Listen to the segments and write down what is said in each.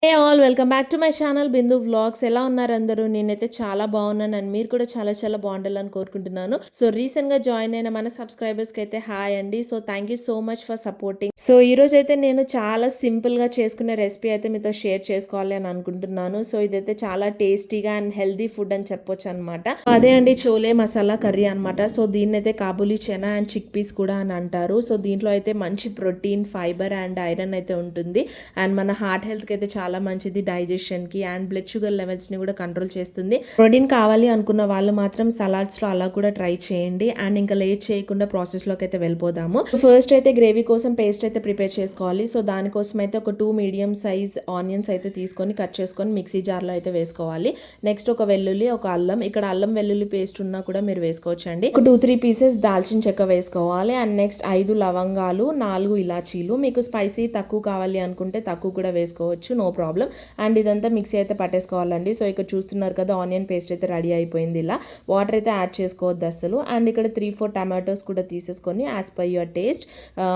there all welcome back to my channel Bindu vlogs. ఎలా ఉన్నారు అందరూ? నేనైతే చాలా బాగున్నాను అండ్ మీరు కూడా చాలా చాలా బాగుండాలని కోరుకుంటున్నాను. సో రీసెంట్గా జాయిన్ అయిన మన సబ్స్క్రైబర్స్కి అయితే హాయ్ అండి. So thank you so much for supporting so ఈ రోజు అయితే నేను చాలా సింపుల్గా చేసుకునే రెసిపీ అయితే మీతో షేర్ చేసుకోవాలి అని అనుకుంటున్నాను. సో ఇదైతే చాలా టేస్టీగా అండ్ హెల్దీ ఫుడ్ అని చెప్పొచ్చు అనమాట అదే అండి చోలే మసాలా కర్రీ అనమాట సో దీన్ని అయితే Kabuli chana and chickpeas కూడా అని అంటారు. సో దీంట్లో అయితే మంచి ప్రోటీన్ ఫైబర్ అండ్ ఐరన్ అయితే ఉంటుంది. అండ్ మన హార్ట్ హెల్త్కి అయితే చాలా మంచి మంచిది డైజెషన్కి అండ్ బ్లడ్ షుగర్ లెవెల్స్ని కూడా కంట్రోల్ చేస్తుంది. ప్రోటీన్ కావాలి అనుకున్న వాళ్ళు మాత్రం సలాడ్స్లో అలా కూడా ట్రై చేయండి. అండ్ ఇంకా లేట్ చేయకుండా ప్రాసెస్లోకి అయితే వెళ్ళిపోదాము. ఫస్ట్ అయితే గ్రేవీ కోసం పేస్ట్ అయితే ప్రిపేర్ చేసుకోవాలి. సో దానికోసం అయితే ఒక టూ మీడియం సైజ్ ఆనియన్స్ అయితే తీసుకొని కట్ చేసుకొని మిక్సీ జార్లో అయితే వేసుకోవాలి. నెక్స్ట్ ఒక వెల్లుల్లి ఒక అల్లం. ఇక్కడ అల్లం వెల్లుల్లి పేస్ట్ ఉన్నా కూడా మీరు వేసుకోవచ్చండి. ఒక టూ త్రీ పీసెస్ దాల్చిన చెక్క వేసుకోవాలి. అండ్ నెక్స్ట్ ఐదు లవంగాలు నాలుగు ఇలాచీలు. మీకు స్పైసీ తక్కువ కావాలి అనుకుంటే తక్కువ కూడా వేసుకోవచ్చు. No problem. అండ్ ఇదంతా మిక్సీ అయితే పట్టేసుకోవాలండి. సో ఇక్కడ చూస్తున్నారు కదా ఆనియన్ పేస్ట్ అయితే రెడీ అయిపోయింది ఇలా. వాటర్ అయితే యాడ్ చేసుకోవద్దు అసలు అండ్ ఇక్కడ త్రీ ఫోర్ టమాటోస్ కూడా తీసేసుకొని యాజ్ పై యువర్ టేస్ట్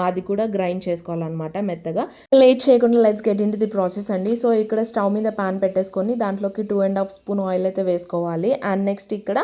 అది కూడా గ్రైండ్ చేసుకోవాలన్నమాట మెత్తగా. లేట్ చేయకుండా let's get in the process అండి. సో ఇక్కడ స్టవ్ మీద పాన్ పెట్టేసుకొని దాంట్లోకి two and half spoon oil అయితే వేసుకోవాలి. అండ్ నెక్స్ట్ ఇక్కడ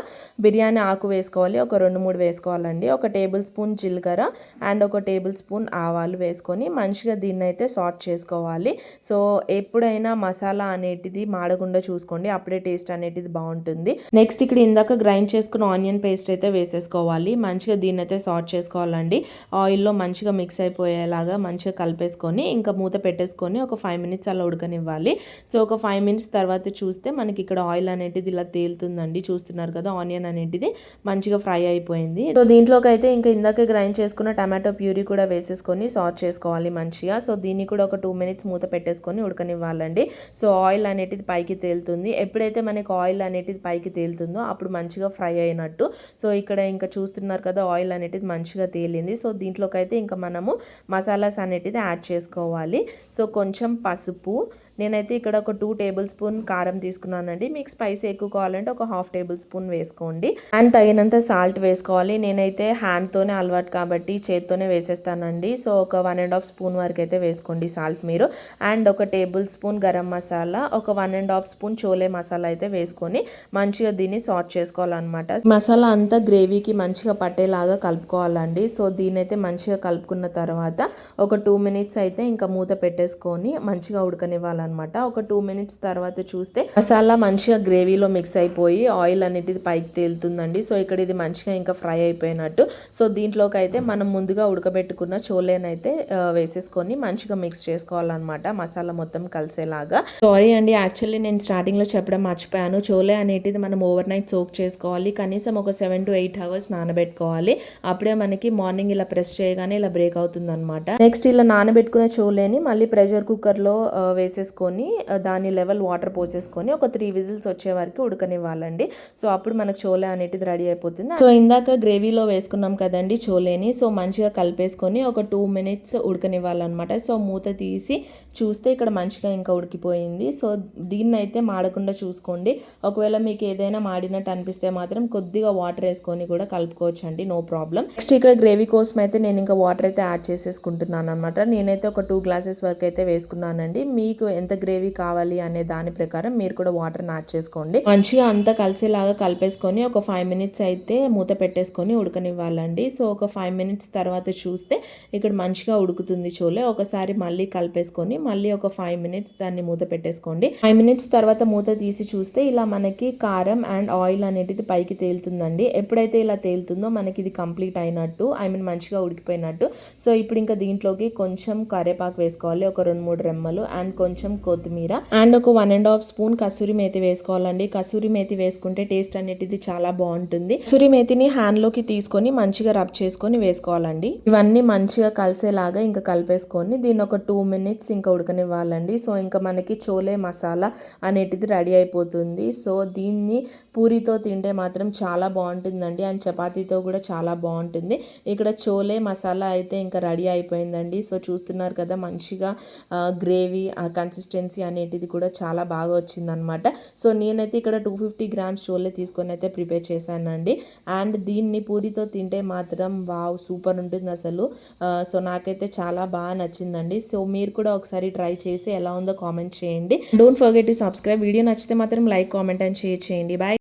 బిర్యానీ ఆకు వేసుకోవాలి. ఒక రెండు మూడు వేసుకోవాలండి. ఒక టేబుల్ స్పూన్ జీలకర్ర అండ్ ఒక టేబుల్ స్పూన్ ఆవాలు వేసుకొని మంచిగా దీన్ని అయితే సార్ట్ చేసుకోవాలి. సో ఎప్పుడైనా మసాలా అనేటిది మాడకుండా చూసుకోండి. అప్పుడే టేస్ట్ అనేటిది బాగుంటుంది. నెక్స్ట్ ఇక్కడ ఇందాక గ్రైండ్ చేసుకున్న ఆనియన్ పేస్ట్ అయితే వేసేసుకోవాలి. మంచిగా దీన్ని అయితే సార్ట్ చేసుకోవాలండి. ఆయిల్లో మంచిగా మిక్స్ అయిపోయేలాగా మంచిగా కలిపేసుకొని ఇంకా మూత పెట్టేసుకొని ఒక ఫైవ్ మినిట్స్ అలా ఉడకనివ్వాలి. సో ఒక ఫైవ్ మినిట్స్ తర్వాత చూస్తే మనకి ఇక్కడ ఆయిల్ అనేటిది ఇలా తేలుతుందండి. చూస్తున్నారు కదా ఆనియన్ అనేటిది మంచిగా ఫ్రై అయిపోయింది. సో దీంట్లోకి అయితే ఇంకా ఇందాక గ్రైండ్ చేసుకున్న టమాటో ప్యూరీ కూడా వేసేసుకొని సార్ట్ చేసుకోవాలి మంచిగా. సో దీన్ని కూడా ఒక టూ మినిట్స్ మూత పెట్టేసుకొని ఉడకనివ్వాలండి. సో ఆయిల్ అనేటిది పైకి తేలుతుంది. ఎప్పుడైతే మనకి ఆయిల్ అనేటిది పైకి తేలుతుందో అప్పుడు మంచిగా ఫ్రై అయినట్టు. సో ఇక్కడ ఇంకా చూస్తున్నారు కదా ఆయిల్ అనేటిది మంచిగా తేలింది. సో దీంట్లోకి అయితే ఇంకా మనము మసాలాస్ అనేటిది యాడ్ చేసుకోవాలి. సో కొంచెం పసుపు నేనైతే ఇక్కడ ఒక టూ టేబుల్ స్పూన్ కారం తీసుకున్నానండి. మీకు స్పైస్ ఎక్కువ కావాలంటే ఒక హాఫ్ టేబుల్ స్పూన్ వేసుకోండి. అండ్ తగినంత సాల్ట్ వేసుకోవాలి. నేనైతే హ్యాండ్తోనే అలవాటు కాబట్టి చేత్తోనే వేసేస్తానండి. సో ఒక వన్ అండ్ హాఫ్ స్పూన్ వరకు అయితే వేసుకోండి సాల్ట్ మీరు. అండ్ ఒక టేబుల్ స్పూన్ గరం మసాలా ఒక one and half spoon chole masala అయితే వేసుకొని మంచిగా దీన్ని సార్ట్ చేసుకోవాలన్నమాట. మసాలా అంతా గ్రేవీకి మంచిగా పట్టేలాగా కలుపుకోవాలండి. సో దీనైతే అయితే మంచిగా కలుపుకున్న తర్వాత ఒక టూ మినిట్స్ అయితే ఇంకా మూత పెట్టేసుకొని మంచిగా ఉడకనివ్వాలి అనమాట ఒక టూ మినిట్స్ తర్వాత చూస్తే మసాలా మంచిగా గ్రేవీలో మిక్స్ అయిపోయి ఆయిల్ అనేది పైకి తేలుతుందండి. సో ఇక్కడ ఇది మంచిగా ఇంకా ఫ్రై అయిపోయినట్టు. సో దీంట్లోకి అయితే మనం ముందుగా ఉడకబెట్టుకున్న చోలేనైతే వేసేసుకొని మంచిగా మిక్స్ చేసుకోవాలన్నమాట మసాలా మొత్తం కలిసేలాగా. సారీ అండి యాక్చువల్లీ నేను స్టార్టింగ్లో చెప్పడం మర్చిపోయాను. చోలే అనేటిది మనం ఓవర్ నైట్ సోక్ చేసుకోవాలి. కనీసం ఒక సెవెన్ టు ఎయిట్ అవర్స్ నానబెట్టుకోవాలి. అప్పుడే మనకి మార్నింగ్ ఇలా ప్రెస్ చేయగానే ఇలా బ్రేక్ అవుతుంది అనమాట నెక్స్ట్ ఇలా నానబెట్టుకున్న చోలేని మళ్ళీ ప్రెషర్ కుక్కర్లో వేసేసుకొని దాని లెవెల్ వాటర్ పోసేసుకొని ఒక త్రీ విజిల్స్ వచ్చే వరకు ఉడకనివ్వాలండి. సో అప్పుడు మనకు చోలే అనేటిది రెడీ అయిపోతుంది. సో ఇందాక గ్రేవీలో వేసుకున్నాం కదండి చోలేని. సో మంచిగా కలిపేసుకొని ఒక టూ మినిట్స్ ఉడకనివ్వాలన్నమాట. సో మూత తీసి చూస్తే ఇక్కడ మంచిగా ఇంకా ఉడికిపోయింది. సో దీన్ని అయితే మాడకుండా చూసుకోండి. ఒకవేళ మీకు ఏదైనా మాడినట్టు అనిపిస్తే మాత్రం కొద్దిగా వాటర్ వేసుకొని కూడా కలుపుకోవచ్చు అండి నో ప్రాబ్లం. నెక్స్ట్ ఇక్కడ గ్రేవీ కోసం అయితే నేను ఇంకా వాటర్ అయితే యాడ్ చేసేసుకుంటున్నాను అనమాట నేనైతే ఒక టూ గ్లాసెస్ వరకు అయితే వేసుకున్నానండి. మీకు ఎంత గ్రేవీ కావాలి అనే దాని ప్రకారం మీరు కూడా వాటర్ యాడ్ చేసుకోండి. మంచిగా అంతా కలిసేలాగా కలిపేసుకొని ఒక ఫైవ్ మినిట్స్ అయితే మూత పెట్టేసుకొని ఉడకనివ్వాలండి. సో ఒక ఫైవ్ మినిట్స్ తర్వాత చూస్తే ఇక్కడ మంచిగా ఉడుకుతుంది చోలే ఒకసారి మళ్ళీ కలిపేసుకొని మళ్ళీ ఒక ఫైవ్ మినిట్స్ దాన్ని మూత పెట్టేసుకోండి. ఫైవ్ మినిట్స్ తర్వాత మూత తీసి చూస్తే ఇలా మనకి కారం అండ్ ఆయిల్ అనేది పైకి తేలుతుందండి. ఎప్పుడైతే ఇలా తేలుతుందో మనకి ఇది కంప్లీట్ అయినట్టు ఐ మీన్ మంచిగా ఉడికిపోయినట్టు. సో ఇప్పుడు ఇంకా దీంట్లోకి కొంచెం కరేపాకు వేసుకోవాలి. ఒక రెండు మూడు రెమ్మలు అండ్ కొంచెం కొత్తిమీర అండ్ ఒక one and half spoon kasuri methi వేసుకోవాలండి. కసూరి మేతి వేసుకుంటే టేస్ట్ అనేది చాలా బాగుంటుంది. కసూరి మేతిని హ్యాండ్లోకి తీసుకొని మంచిగా రబ్ చేసుకొని వేసుకోవాలండి. ఇవన్నీ మంచిగా కలిసేలాగా ఇంకా కలిపేసుకొని దీన్ని ఒక టూ మినిట్స్ ఇంకా ఉడకనివ్వాలండి. సో ఇంకా మనకి చోలే మసాలా అనేటిది రెడీ అయిపోతుంది. సో దీన్ని పూరితో తింటే మాత్రం చాలా బాగుంటుందండి అండ్ చపాతీతో కూడా చాలా బాగుంటుంది. ఇక్కడ చోలే మసాలా అయితే ఇంకా రెడీ అయిపోయిందండి. సో చూస్తున్నారు కదా మంచిగా గ్రేవీ కన్సిస్టెన్సీ కన్సిస్టెన్సీ అనేటిది కూడా చాలా బాగా వచ్చిందనమాట. సో నేనైతే ఇక్కడ టూ ఫిఫ్టీ గ్రామ్స్ చోలే తీసుకొని అయితే ప్రిపేర్ చేశానండి. అండ్ దీన్ని పూరితో తింటే మాత్రం వావ్ సూపర్ ఉంటుంది అసలు. సో నాకైతే చాలా బాగా నచ్చిందండి. సో మీరు కూడా ఒకసారి ట్రై చేసి ఎలా ఉందో కామెంట్ చేయండి. Don't forget to subscribe video నచ్చితే మాత్రం లైక్ కామెంట్ అండ్ షేర్ చేయండి. బాయ్